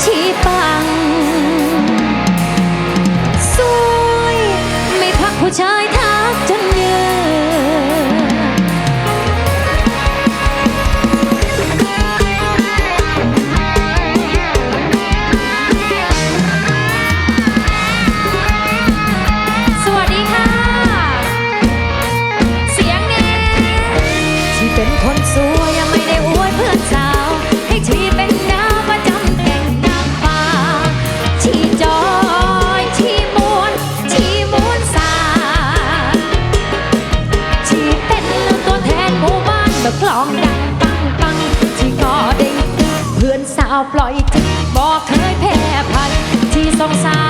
起 ปล่อยทิ้งบอกเคยแพ้พันที่สงสาร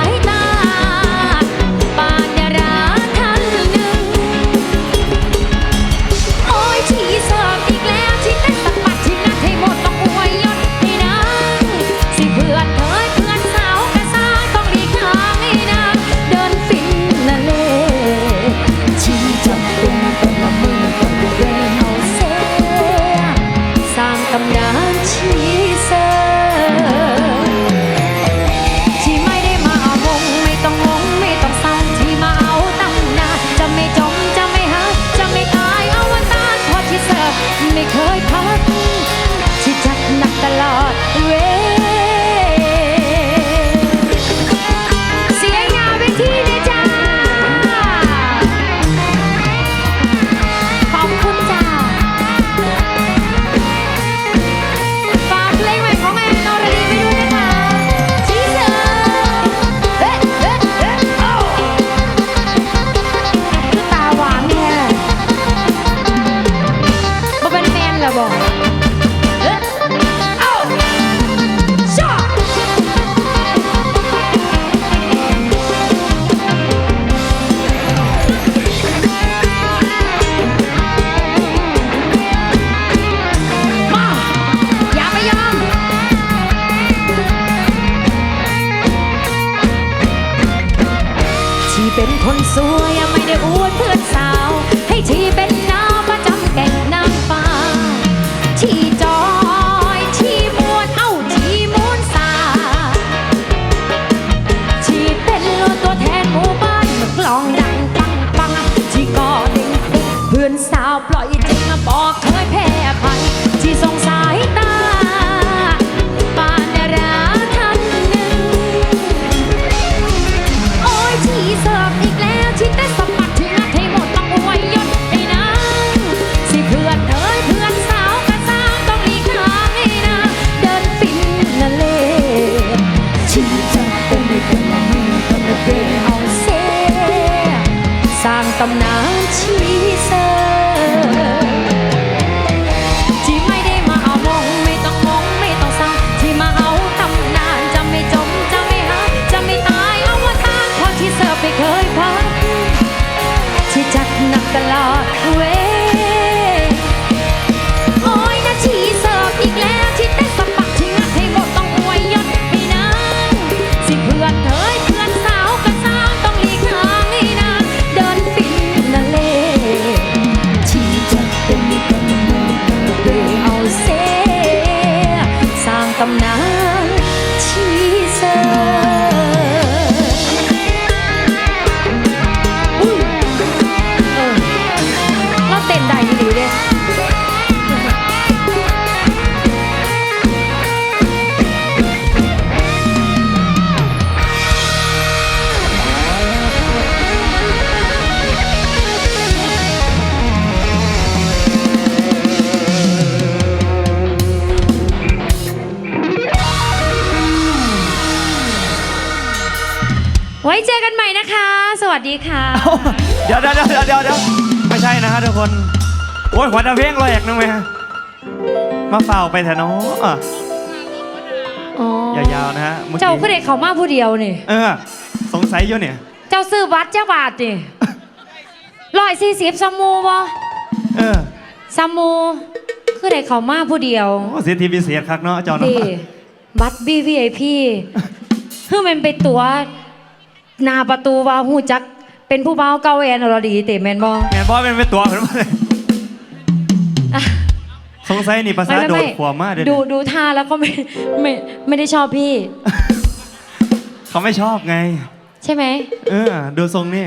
supply it. นะคะ สวัสดีค่ะเดี๋ยวเดี๋ยวเดี๋ยวเดี๋ยวไม่ใช่นะฮะทุกคนโอ้ยหัวตะเพียงลอยแอกนึงไหมฮะมาเฝ้าไปเถอะน้องยาวๆนะฮะเจ้าผู้เด็กเขามาผู้เดียวนี่ เออ สงสัยเยอะเนี่ย เจ้าซื้อวัดเจ้าบาทดิลอยสี่สิบสมูบ่เออสมูคือเด็กเขามาผู้เดียวโอ้สิทธิพิเศษครับเนาะเจ้านาะงบัตรบีวีไอพีคือมันไปตัว นาประตูว่าหูจัก เป็นผู้เบาเก้าแอนอรดีเตแมนบอแมนบอเป็นเป็ตัวเพิ่นมาเลยสงสัยนี่ภาษาโดดขวามากเลยดูดูท่าแล้วก็ไม่ไม่ไม่ได้ชอบพี่ เขาไม่ชอบไง ใช่ไหมเออดูทรงนี่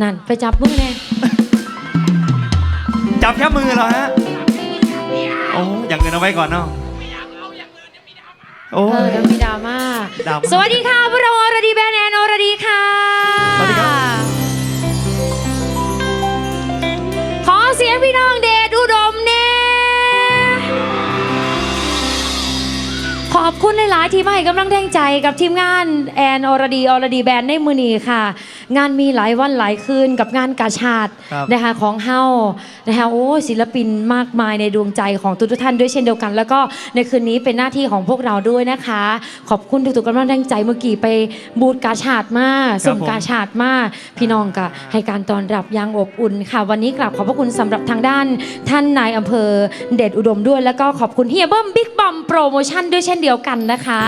นั่นไปจับมือเลยจับแค่มือเหรอฮะโอ้ยังเงินเอาไว้ก่อนเนาะ โอ้เออย เดี๋ยมีดราม่าสวัสดีค่ะพวกเราอรดีแบนแอนอรดีค่ะ สวัสดีครัขอเสียงพี่น้องเด อบคุณหลายๆที่มาให้กำลังแรงใจกับทีมงานแอนอรดีอรดีแบนในมือนีค่ะ งานมีหลายวันหลายคืนกับงานกาชาติครับนะคะของเฮานะคะโอ้ศิลปินมากมายในดวงใจของทุกๆท่านด้วยเช่นเดียวกัน แล้วก็ในคืนนี้เป็นหน้าที่ของพวกเราด้วยนะคะ ขอบคุณทุกๆกำลังแรงใจเมื่อกี้ไปบูธกาชาติมาสุ่มผม กาชาติมาพี่น้องก็ให้การต้อนรับอย่างอบอุ่นค่ะ วันนี้กราบขอบพระคุณสำหรับทางด้าน ท่านนายอำเภอเดชอุดมด้วย แล้วก็ขอบคุณเฮียเบิ้มบิ๊กบอมโปรโมชั่นด้วยเช่นเดียวกันนะคะ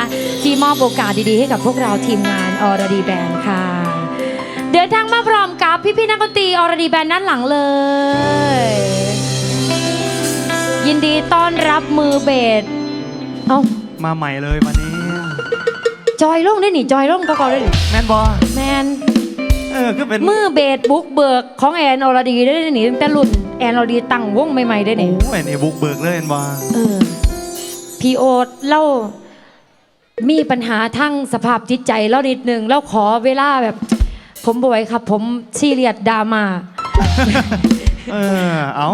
ที่มอบโอกาสดีๆ ให้กับพวกเราทีมงานอรดีแบนค่ะ เดินทางมาพร้อมกับพี่พี่ๆนักดนตรีอรดีแบนด้านหลังเลย ยินดีต้อนรับมือเบสเอามาใหม่เลยวันนี้ จอยลงได้หนิจอยลงก็ก่อนได้หนิแมนบอแมนเออคือเป็นมือเบสบุกเบิกของแอนอรดีได้หนิตั้งแต่รุ่นแอนอรดีตั้งวงใหม่ๆได้หนิโอ้ยนี่บุกเบิกเลยแมนบอเออ พีโอเล่ามีปัญหาทั้งสภาพจิตใจแล้วนิดหนึ่งแล้วขอเวลาแบบ ผมบ่ไหวครับ ผมซีเรียสดรามาเออเอา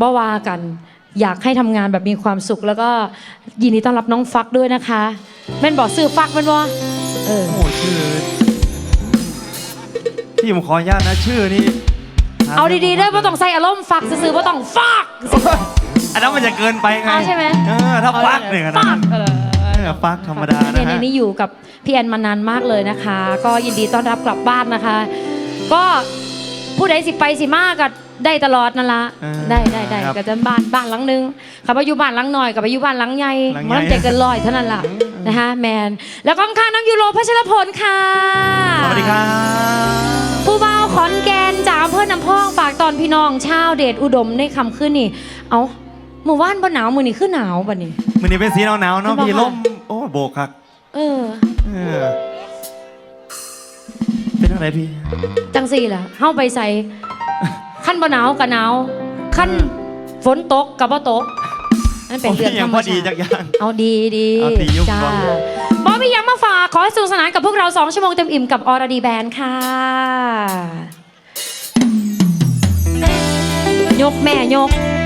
บ่ว่ากัน อยากให้ทำงานแบบมีความสุข แล้วก็ยินดีต้อนรับน้องฟักด้วยนะคะแม่นบอกซื้อฟักแมันวะเออโอ้ชื่อพี่ผมขออนุญาตนะชื่อนี่เอาดีๆเด้อบ่ต้องใส่อารมณ์ฟักซื้อๆบ่ต้องฟัก อันนั้นมันจะเกินไปไงเอาใช่ไหม เออถ้าฟักเนี่ยนะฟักเออเออฟักธรรมดานะเนี่ยฮะในนี้อยู่กับพี่แอนมานานมากเลยนะคะ ก็ยินดีต้อนรับกลับบ้านนะคะ ก็ผู้ใดสิไปสิมากก็ได้ตลอดนั่นละเออได้ได้ได้ครับก็จะบ้านบ้านหลังหนึงขับไปอยู่บ้านหลังหน่อยกับไปอยู่บ้านหลังใหญ่หลังใหญ่ มันใจเกินร้อยเท่านั้นล่ะนะคะแมนแล้วก็ข้างๆน้องยูโรพัชรพลค่ะ สวัสดีครับ ผู้บ่าวขอนแก่นจากอำเภอน้ำพองฝากตอนพี่น้องชาวเดชอุดมในคำขึ้นนี่ เอา เมื่อวานบ่หนาวมือนี่ขึ้นหนาวบัดนี้มันนี้เป็นสีหนาวๆเนาะไม่บอกพี่ค่ะล่มโอ้โบกครับเออ เออเป็นอะไรพี่ จังสี่ล่ะเฮาไปใส่ขั้นบ่หนาวกับหนาวขั้นฝนตกกับบ่ตกนั่นเป็นเรื่องธรรมพอดีชาจักติอย่างเอาดีดีเอาดีอยู่จ้าก่อนบอมียังมาฝากขอให้สนุกสนานกับพวกเรา2ชั่วโมงเต็มอิ่มกับอรดีแบนค่ะ ยกแม่ยก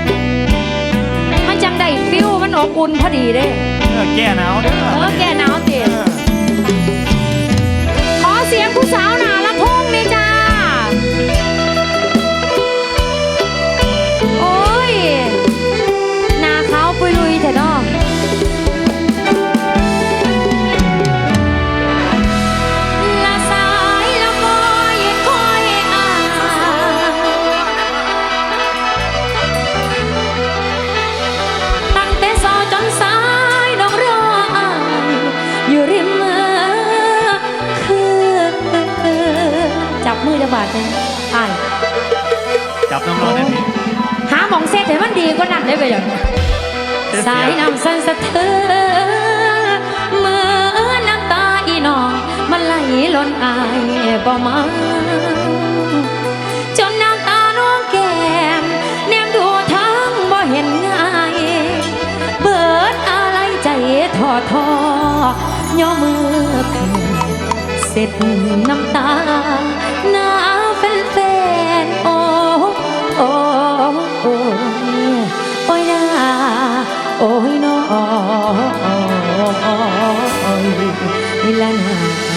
มันจัง ได้ฟิลมันอบอุ่นพอดีเด้ เออแก้หนาวเด้อ เออแกหนาวเบมือจะบาดเลยอ่านจับน้ำร้อนได้พี่หาหมองเซตให้มันดีกว่านั้นได้ไปอย่างสายน้ำสั่นสะเทือนเหมือนน้ำตาอีน้องมันไหลล้นอายบ่มาจนน้ำตาน้องแก้มแนมดูทั้งบ่เห็นง่ายเบิดอะไรใจทอทอย่อมือขึ้นเสร็จน้ำตาหน้า โอ้ยน้อยนี่ละนา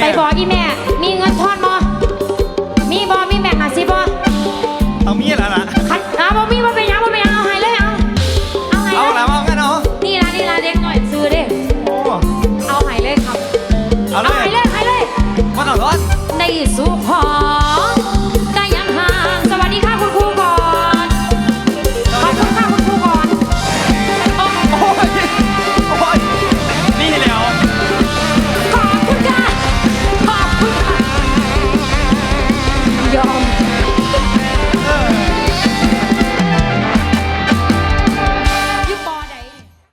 ไปบอกอีแม่